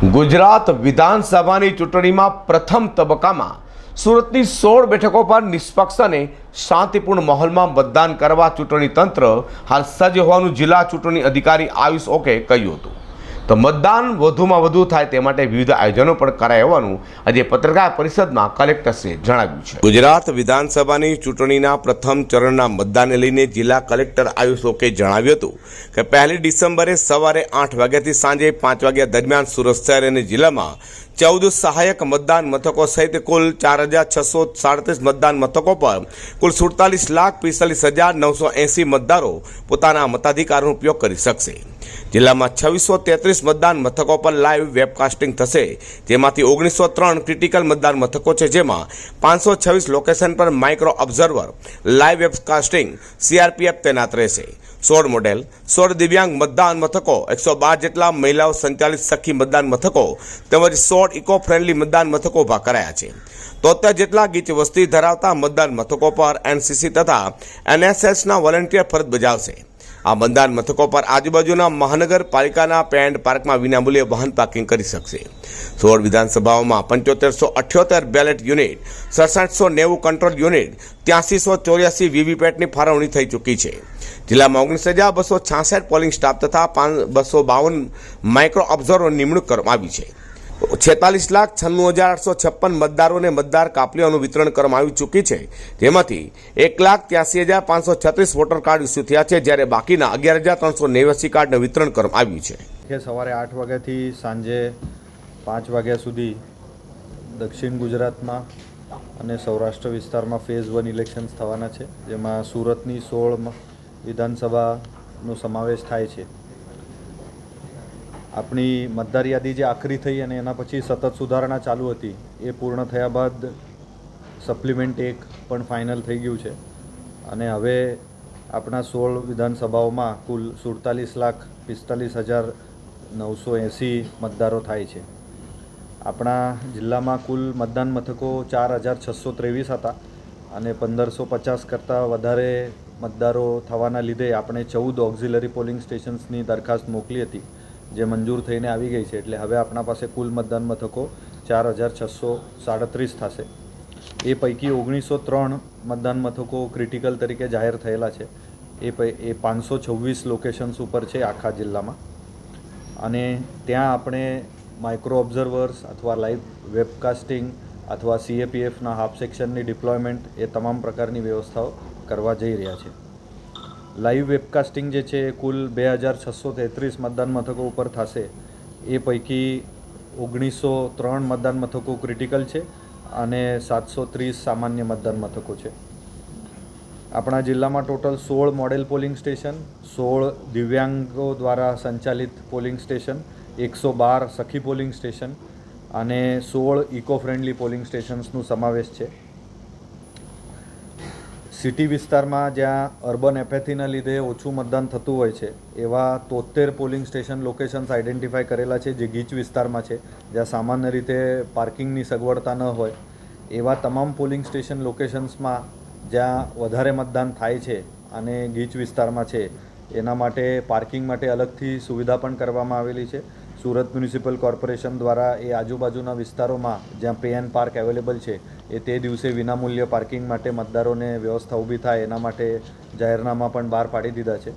ગુજરાત વિધાનસભાની ચૂંટણીમાં પ્રથમ તબક્કામાં સુરતની સોળ બેઠકો પર નિષ્પક્ષ અને શાંતિપૂર્ણ માહોલમાં મતદાન કરવા ચૂંટણી તંત્ર હાલ સજ્જ હોવાનું જિલ્લા ચૂંટણી અધિકારી આયુષ ઓકે કહ્યું હતું. તો મતદાન વધુમાં વધુ થાય તે માટે વિવિધ આયોજનો પણ કરાય હોવાનું આજે પત્રકાર પરિષદમાં કલેક્ટરશ્રીએ જણાવ્યું છે. ગુજરાત વિધાનસભાની ચૂંટણીના પ્રથમ ચરણના મતદાનને લઈને જિલ્લા કલેક્ટર આયુષ ઓકે જણાવ્યું હતું કે પહેલી ડિસેમ્બરે સવારે આઠ વાગ્યાથી સાંજે પાંચ વાગ્યા દરમિયાન સુરત શહેર અને જિલ્લામાં ચૌદ સહાયક મતદાન મથકો સહિત કુલ ચાર હજાર છસો સાડત્રીસ મતદાન મથકો પર કુલ સુડતાલીસ લાખ પિસ્તાલીસ હજાર નવસો એંસી મતદારો પોતાના મતાધિકારનો ઉપયોગ કરી શકશે. જિલ્લામાં છવ્વીસો તેત્રીસ મતદાન મથકો પર લાઈવ વેબકાસ્ટિંગ થશે. જેમાંથી ઓગણીસો ત્રણ ક્રિટિકલ મતદાન મથકો છે જેમાં પાંચસો છવ્વીસ લોકેશન પર micro observer live webcasting CRPF તૈનાત રહેશે. સોળ મોડેલ સોળ દિવ્યાંગ મતદાન મથકો, એકસો બાર જેટલા મહિલાઓ સંચાલિત સખી મતદાન મથકો તેમજ સોળ ઇકો ફ્રેન્ડલી મતદાન મથકો ઊભા કરાયા છે. તોતેર જેટલા ગીચ વસ્તી ધરાવતા મતદાન મથકો પર એનસીસી તથા એનએસએસના વોલેન્ટિયર ફરજ બજાવશે. આ મતદાન મથકો પર આજુબાજુના મહાનગરપાલિકાના પેન્ડ પાર્કમાં વિનામૂલ્યે વાહન પાર્કિંગ કરી શકશે. સોળ વિધાનસભાઓમાં પંચોતેરસો અઠ્યોતેર બેલેટ યુનિટ, સડસઠસો નેવું કંટ્રોલ યુનિટ, ત્યાંસીસો ચોર્યાસી વીવીપેટની ફાળવણી થઈ ચૂકી છે. જિલ્લામાં ઓગણીસ હજાર બસો છાસઠ પોલિંગ સ્ટાફ તથા પાંચ બસો બાવન માઇક્રો ઓબ્ઝર્વર નિમણૂક કરવામાં આવી છે. છેતાલીસ લાખ છન્નું હજાર આઠસો છપ્પન મતદારોને મતદાર કાપલીઓનું વિતરણ કરવામાં આવી ચૂકી છે. જેમાંથી એક લાખ ત્યાસી હજાર પાંચસો છત્રીસ વોટર કાર્ડ ઇસ્યુ થયા છે, જ્યારે બાકીના અગિયાર હજાર ત્રણસો નેવ્યાસી કાર્ડનું વિતરણ કરવામાં આવ્યું છે. કે સવારે આઠ વાગ્યાથી સાંજે પાંચ વાગ્યા સુધી દક્ષિણ ગુજરાતમાં અને સૌરાષ્ટ્ર વિસ્તારમાં ફેઝ વન ઇલેક્શન્સ થવાના છે, જેમાં સુરતની સોળ વિધાનસભાનો સમાવેશ થાય છે. આપણી મતદાર યાદી જે આખરી થઈ અને એના પછી સતત સુધારણા ચાલુ હતી, એ પૂર્ણ થયા બાદ સપ્લિમેન્ટ એક પણ ફાઇનલ થઈ ગયું છે. અને હવે આપણા સોળ વિધાનસભાઓમાં કુલ સુડતાલીસ લાખ પિસ્તાલીસ હજાર નવસો એંસી મતદારો થાય છે. આપણા જિલ્લામાં કુલ મતદાન મથકો ચાર હજાર છસો ત્રેવીસ હતા અને પંદરસો પચાસ કરતાં વધારે મતદારો થવાના લીધે આપણે ચૌદ ઓક્ઝિલરી પોલિંગ સ્ટેશન્સની દરખાસ્ત મોકલી હતી. જે મંજૂર થઈને આવી ગઈ છે, એટલે હવે આપણા પાસે કુલ મતદાન મથકો ચાર હજાર છસો સાડત્રીસ થશે. એ પૈકી ઓગણીસો ત્રણ મતદાન મથકો ક્રિટિકલ તરીકે જાહેર થયેલા છે. એ એ પાંચસો છવ્વીસ લોકેશન્સ ઉપર છે આખા જિલ્લામાં. અને ત્યાં આપણે માઇક્રો ઓબ્ઝર્વર્સ અથવા લાઈવ વેબકાસ્ટિંગ અથવા સીએપીએફના હાફ સેક્શનની ડિપ્લોયમેન્ટ એ તમામ પ્રકારની વ્યવસ્થાઓ કરવા જઈ રહ્યા છે. લાઈવ વેબકાસ્ટિંગ જે છે એ કુલ બે હજાર છસો તેત્રીસ મતદાન મથકો ઉપર થશે. એ પૈકી ઓગણીસો ત્રણ મતદાન મથકો ક્રિટિકલ છે અને સાતસો ત્રીસ સામાન્ય મતદાન મથકો છે. આપણા જિલ્લામાં ટોટલ સોળ મોડેલ પોલિંગ સ્ટેશન સોળ દિવ્યાંગો દ્વારા સંચાલિત પોલિંગ સ્ટેશન એકસો બાર સખી પોલિંગ સ્ટેશન અને સોળ ઇકો ફ્રેન્ડલી પોલિંગ સ્ટેશન્સનું સમાવેશ છે. સિટી વિસ્તારમાં જ્યાં અર્બન એપેથીના લીધે ઓછું મતદાન થતું હોય છે, એવા તોતેર પોલિંગ સ્ટેશન લોકેશન્સ આઇડેન્ટિફાય કરેલા છે, જે ગીચ વિસ્તારમાં છે, જ્યાં સામાન્ય રીતે પાર્કિંગની સગવડતા ન હોય, એવા તમામ પોલિંગ સ્ટેશન લોકેશન્સમાં જ્યાં વધારે મતદાન થાય છે અને ગીચ વિસ્તારમાં છે, એના માટે પાર્કિંગ માટે અલગથી સુવિધા પણ કરવામાં આવેલી છે. સુરત મ્યુનિસિપલ કોર્પોરેશન દ્વારા એ આજુબાજુના વિસ્તારોમાં જ્યાં પે એન્ડ પાર્ક અવેલેબલ છે, એ તે દિવસે વિનામૂલ્ય પાર્કિંગ માટે મતદારોને વ્યવસ્થા ઊભી થાય એના માટે જાહેરનામા પણ બહાર પાડી દીધા છે.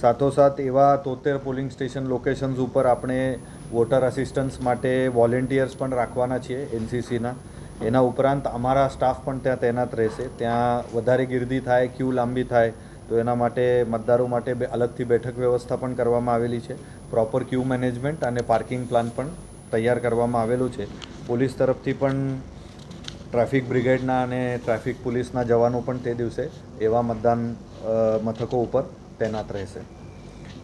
સાથોસાથ એવા તોતેર પોલિંગ સ્ટેશન લોકેશન્સ ઉપર આપણે વોટર અસિસ્ટન્સ માટે વોલેન્ટિયર્સ પણ રાખવાના છીએ એનસીસીના. એના ઉપરાંત અમારા સ્ટાફ પણ ત્યાં તૈનાત રહેશે. ત્યાં વધારે ગીર્દી થાય, ક્યુ લાંબી થાય તો એના માટે મતદારો માટે બે અલગથી બેઠક વ્યવસ્થા પણ કરવામાં આવેલી છે. પ્રોપર ક્યુ મેનેજમેન્ટ અને પાર્કિંગ પ્લાન પણ તૈયાર કરવામાં આવેલું છે. પોલીસ તરફથી પણ ટ્રાફિક બ્રિગેડના અને ટ્રાફિક પોલીસના જવાનો પણ તે દિવસે એવા મતદાન મથકો ઉપર તૈનાત રહેશે.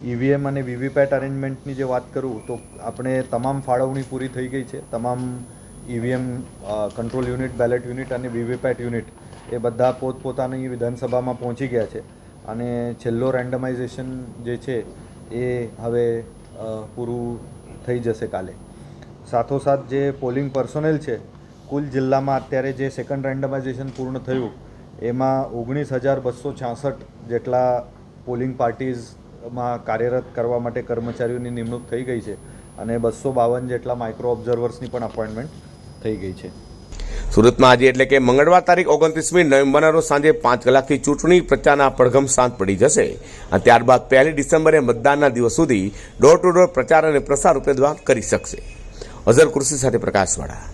ઈવીએમ અને વીવીપેટ અરેન્જમેન્ટની જે વાત કરું તો આપણે તમામ ફાળવણી પૂરી થઈ ગઈ છે. તમામ EVM control unit ballot unit અને વીવીપેટ યુનિટ એ બધા પોતપોતાની વિધાનસભામાં પહોંચી ગયા છે. અને છેલ્લો રેન્ડમાઇઝેશન જે છે, એ હવે પૂરું થઈ જશે કાલે. સાથોસાથ જે પોલિંગ પર્સોનેલ છે, કુલ જિલ્લામાં અત્યારે જે સેકન્ડ રેન્ડમાઇઝેશન પૂર્ણ થયું, એમાં ઓગણીસ હજાર બસો છાસઠ જેટલા પોલિંગ પાર્ટીઝમાં કાર્યરત કરવા માટે કર્મચારીઓની નિમણૂક થઈ ગઈ છે અને બસો બાવન જેટલા માઇક્રો ઓબ્ઝર્વર્સની પણ અપોઇન્ટમેન્ટ થઈ ગઈ છે. સુરતમાં આજે એટલે કે મંગળવાર તારીખ ઓગણત્રીસમી નવેમ્બરના રોજ સાંજે પાંચ કલાકથી ચૂંટણી પ્રચારના પડઘમ શાંત પડી જશે. અને ત્યારબાદ પહેલી ડિસેમ્બરે મતદાનના દિવસ સુધી ડોર ટુ ડોર પ્રચાર અને પ્રસાર ઉમેદવાર કરી શકશે. અઝર કૃષિ સાથે પ્રકાશવાળા.